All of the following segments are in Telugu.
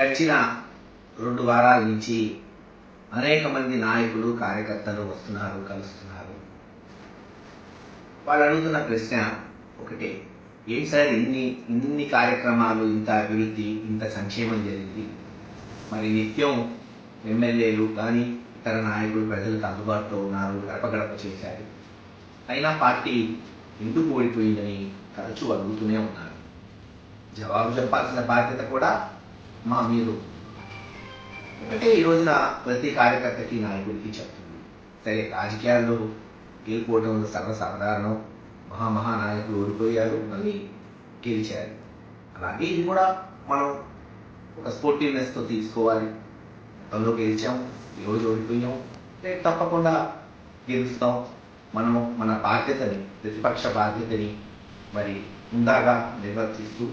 గడిచిన రెండు వారాల నుంచి అనేక మంది నాయకులు కార్యకర్తలు వస్తున్నారు కలుస్తున్నారు. వాళ్ళు అడుగుతున్న ప్రశ్న ఒకటే ఏం సార్ ఇన్ని ఇన్ని కార్యక్రమాలు ఇంత అభివృద్ధి ఇంత సంక్షేమం జరిగింది? మరి నిత్యం ఎమ్మెల్యేలు కానీ ఇతర నాయకులు ప్రజలకు అందుబాటులో ఉన్నారు గడప గడప చేశారు. అయినా పార్టీ ఎందుకు ఓడిపోయిందని తరచూ అడుగుతూనే ఉన్నారు. జవాబు చెప్పాల్సిన బాధ్యత కూడా మా మీరు. అంటే ఈ రోజున ప్రతి కార్యకర్తకి నాయకుడికి చెప్తుంది. సరే రాజకీయాల్లో గెలుపోవడం సర్వసాధారణం. మహా నాయకులు ఓడిపోయారు మళ్ళీ గెలిచారు. అలాగే ఇది కూడా మనం ఒక స్పోర్టివ్నెస్తో తీసుకోవాలి. అందులో గెలిచాం ఈరోజు ఓడిపోయాం. రేపు తప్పకుండా గెలుస్తాం. మనం మన బాధ్యతని ప్రతిపక్ష బాధ్యతని మరి ఉందాగా నిర్వర్తిస్తూ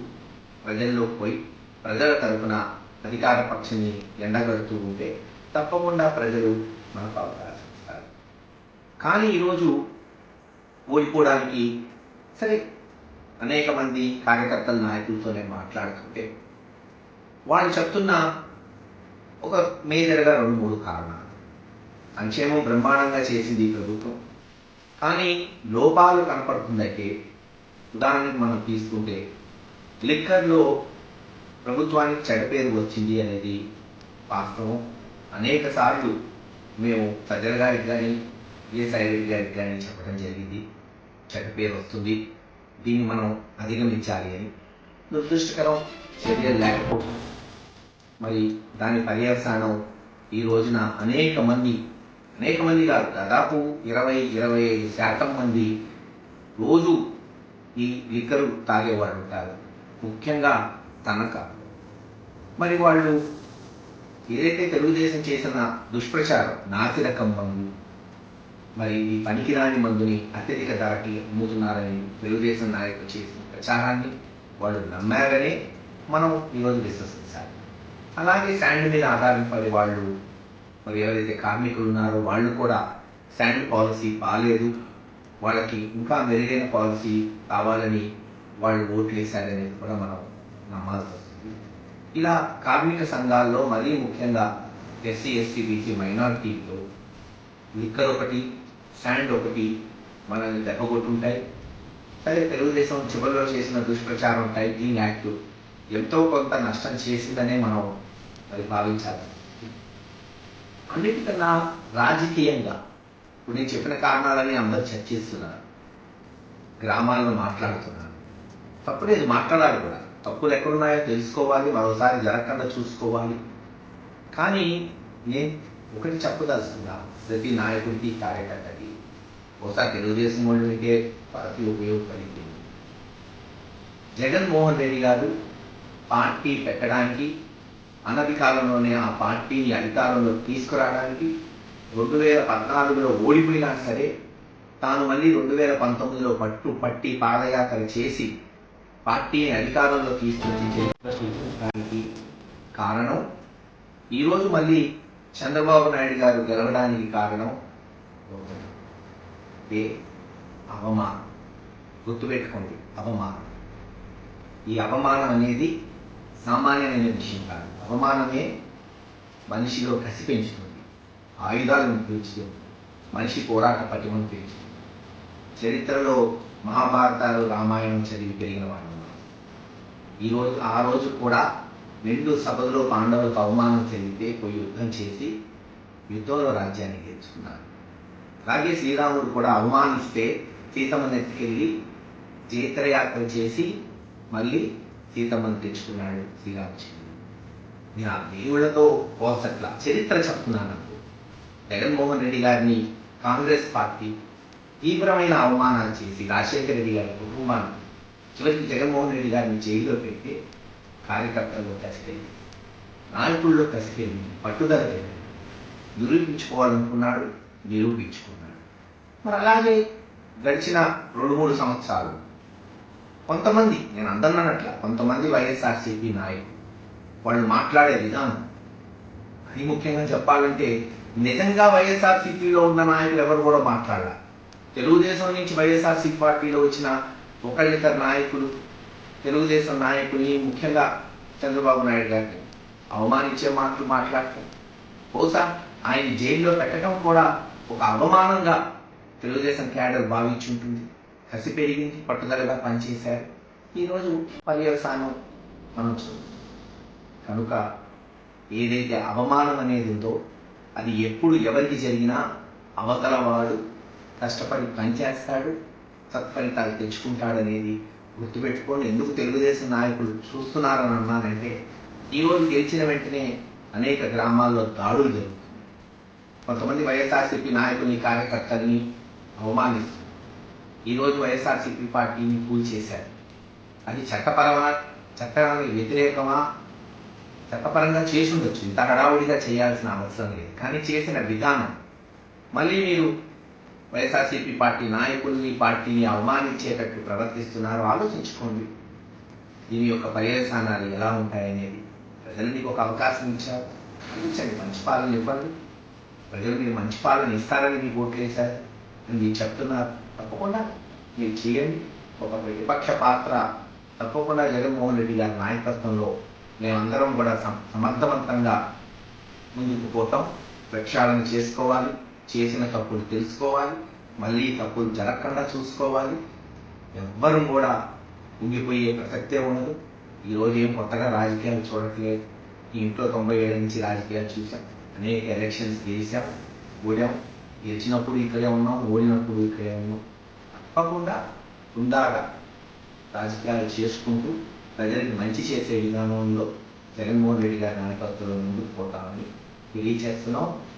ప్రజల్లోకి పోయి ప్రజల తరపున అధికార పక్షాన్ని ఎండగడుతూ ఉంటే తప్పకుండా ప్రజలు మనకు అవకాశం ఇస్తారు. కానీ ఈరోజు ఓడిపోవడానికి సరే అనేక మంది కార్యకర్తల నాయకులతోనే మాట్లాడుతుంటే వాళ్ళు చెప్తున్న ఒక మేజర్గా రెండు మూడు కారణాలు. సంక్షేమం బ్రహ్మాండంగా చేసింది ఈ ప్రభుత్వం. కానీ లోపాలు కనపడుతుందంటే. ఉదాహరణకి మనం తీసుకుంటే లిక్కర్లో ప్రభుత్వానికి చెడ్డ పేరు వచ్చింది అనేది వాస్తవం. అనేక సార్లు మేము సజ్జల గారికి కానీ ఏ రెడ్డి గారికి కానీ చెప్పడం జరిగింది. చెడ్డ పేరు వస్తుంది. దీన్ని మనం అధిగమించాలి అని. దురదృష్టకరం చర్యలు లేకపోవడం. మరి దాని పర్యవసానం ఈ రోజున అనేక మంది అనేక మంది కాదు దాదాపు ఇరవై ఇరవై ఐదు శాతం మంది రోజు ఈ లిక్కరు తాగేవాళ్ళు ఉంటారు. ముఖ్యంగా తనక. మరి వాళ్ళు ఏదైతే తెలుగుదేశం చేసిన దుష్ప్రచారం నాసి రకం మందు మరి పనికిరాని మందుని అత్యధిక ధరకి అమ్ముతున్నారని తెలుగుదేశం నాయకులు చేసిన ప్రచారాన్ని వాళ్ళు నమ్మారనే మనం ఈరోజు విశ్వసించాలి అలాగే శాండ్ మీద ఆధారపడి వాళ్ళు మరి ఎవరైతే కార్మికులు ఉన్నారో వాళ్ళు కూడా శాండ్ పాలసీ బాగాలేదు వాళ్ళకి ఇంకా మెరుగైన పాలసీ కావాలని వాళ్ళు ఓట్లు వేశారనేది కూడా మనం నమ్మాల్సి వస్తుంది ఇలా కార్మిక సంఘాల్లో మరీ ముఖ్యంగా ఎస్సీ ఎస్సీ బీసీ మైనారిటీలో లిక్కర్ ఒకటి శాండ్ ఒకటి మనల్ని దెబ్బకొట్టుంటాయి. సరే తెలుగుదేశం చివరిలో చేసిన దుష్ప్రచారం టైటింగ్ యాక్ట్ ఎంతో కొంత నష్టం చేసిందనే మనం మరి భావించాలి. అన్నిటికన్నా రాజకీయంగా ఇప్పుడు నేను చెప్పిన కారణాలని అందరూ చర్చిస్తున్నారు. గ్రామాలను మాట్లాడుతున్నారు. తప్పులేదు మాట్లాడాలి కూడా. తప్పులు ఎక్కడున్నాయో తెలుసుకోవాలి మరోసారి జరగకుండా చూసుకోవాలి. కానీ నేను ఒకటి చెప్పదలుచుకున్నా ప్రతి నాయకుడికి కార్యకర్తకి. ఒకసారి తెలుగుదేశం వాళ్ళకే పార్టీ ఉపయోగపడింది. జగన్మోహన్ రెడ్డి గారు పార్టీ పెట్టడానికి అనతి కాలంలోనే ఆ పార్టీని అధికారంలో తీసుకురావడానికి రెండు వేల పద్నాలుగులో ఓడిపోయినా సరే తాను మళ్ళీ రెండు వేల పంతొమ్మిదిలో పట్టు పట్టి పాదయాత్ర చేసి పార్టీని అధికారంలో తీసుకొచ్చి చరిత్ర కారణం ఈరోజు మళ్ళీ చంద్రబాబు నాయుడు గారు గెలవడానికి కారణం ఏ అవమానం. గుర్తుపెట్టుకోండి అవమానం. ఈ అవమానం అనేది సామాన్యమైన విషయం కాదు. అవమానమే మనిషిలో కసి పెంచుతుంది ఆయుధాలను పెంచుతుంది మనిషి పోరాట పటిమను పెంచుతుంది. చరిత్రలో మహాభారతాలు రామాయణం చదివి పెరిగిన వాళ్ళు ఈరోజు ఈ రోజు ఆ రోజు కూడా రెండు సభలో పాండవులకు అవమానం చెందితే పోయి యుద్ధం చేసి యుద్ధంలో రాజ్యాన్ని గెలుచుకున్నారు. అలాగే శ్రీరాముడు కూడా అవమానిస్తే సీతమ్మని ఎత్తుకెళ్ళి జీతయాత్ర చేసి మళ్ళీ సీతమ్మని తెచ్చుకున్నాడు శ్రీరామచంద్రుడు. నేను ఆ దేవుళ్ళతో పోసట్ల చరిత్ర చెప్తున్నాను నాకు. జగన్మోహన్ రెడ్డి గారిని కాంగ్రెస్ పార్టీ తీవ్రమైన అవమానాలు చేసి రాజశేఖర రెడ్డి గారి కుటుంబాన్ని చివరికి జగన్మోహన్ రెడ్డి గారిని జైల్లో పెట్టి కార్యకర్తల్లో కసిపోయింది. నాయకుల్లో కసిపోయింది. పట్టుదల లేదు. నిరూపించుకోవాలనుకున్నాడు నిరూపించుకున్నాడు. మరి అలాగే గడిచిన రెండు మూడు సంవత్సరాలు. కొంతమంది నేను అందన్నట్ల కొంతమంది వైఎస్ఆర్సీపీ నాయకులు వాళ్ళు మాట్లాడే విధానం. అది ముఖ్యంగా చెప్పాలంటే నిజంగా వైఎస్ఆర్సీపీలో ఉన్న నాయకులు ఎవరు కూడా మాట్లాడాలి. తెలుగుదేశం నుంచి వైఎస్ఆర్సీపీ పార్టీలో వచ్చిన ఒకళ్ళిద్దరు నాయకులు తెలుగుదేశం నాయకుడిని ముఖ్యంగా చంద్రబాబు నాయుడు గారిని అవమానించే మాటలు మాట్లాడటం బహుశా ఆయన జైల్లో పెట్టడం కూడా ఒక అవమానంగా తెలుగుదేశం క్యాడర్ భావించి ఉంటుంది. కసి పెరిగింది పట్టుదలగా పనిచేశారు. ఈరోజు పర్యవసానం మనం కనుక ఏదైతే అవమానం అనేది ఉందో అది ఎప్పుడు ఎవరికి జరిగినా అవతల వాడు కష్టపడి పనిచేస్తాడు. సత్ఫలితాలు తెచ్చుకుంటాడనేది గుర్తుపెట్టుకొని ఎందుకు తెలుగుదేశం నాయకులు చూస్తున్నారని అన్నానంటే ఈరోజు గెలిచిన వెంటనే అనేక గ్రామాల్లో దాడులు జరుగుతుంది కొంతమంది వైఎస్ఆర్సీపీ నాయకుని కార్యకర్తల్ని అవమానిస్తారు ఈరోజు వైఎస్ఆర్సీపీ పార్టీని కూల్చేశారు. అది చట్టపరమా చట్టానికి వ్యతిరేకమా? చట్టపరంగా చేసి ఉండొచ్చు. ఇంత హడావుడిగా చేయాల్సిన అవసరం లేదు. కానీ చేసిన విధానం. మళ్ళీ మీరు వైఎస్ఆర్సీపీ పార్టీ నాయకుల్ని పార్టీని అవమానించేటట్టు ప్రవర్తిస్తున్నారో. ఆలోచించుకోండి. దీని యొక్క పర్యవసానాలు ఎలా ఉంటాయనేది ప్రజలు మీకు ఒక అవకాశం ఇచ్చారు. అందించండి మంచి పాలన ఇవ్వండి. ప్రజలు మీరు మంచి పాలన ఇస్తారని మీకు ఓట్లేశారు అని మీరు చెప్తున్నారు. తప్పకుండా మీరు చేయండి. ఒక ప్రతిపక్ష పాత్ర తప్పకుండా జగన్మోహన్ రెడ్డి గారి నాయకత్వంలో మేమందరం కూడా సమర్థవంతంగా ముందుకు పోతాం. ప్రక్షాళన చేసుకోవాలి. చేసిన తప్పులు తెలుసుకోవాలి మళ్ళీ తప్పులు జరగకుండా చూసుకోవాలి. ఎవ్వరూ కూడా ఉంగిపోయే ప్రసక్తే ఉండదు. ఈరోజు ఏం కొత్తగా రాజకీయాలు చూడట్లేదు. ఇంట్లో తొంభై ఏళ్ళ నుంచి రాజకీయాలు చూసాం. అనేక ఎలక్షన్స్ గెలిచాం ఓడాం. గెలిచినప్పుడు ఇక్కడే ఉన్నాం ఓడినప్పుడు ఇక్కడే ఉన్నాం. తప్పకుండా ఉండాగా రాజకీయాలు చేసుకుంటూ ప్రజలకు మంచి చేసే విధానంలో జగన్మోహన్ రెడ్డి గారి నాయకత్వంలో ముందుకు పోతామని తెలియజేస్తున్నాం.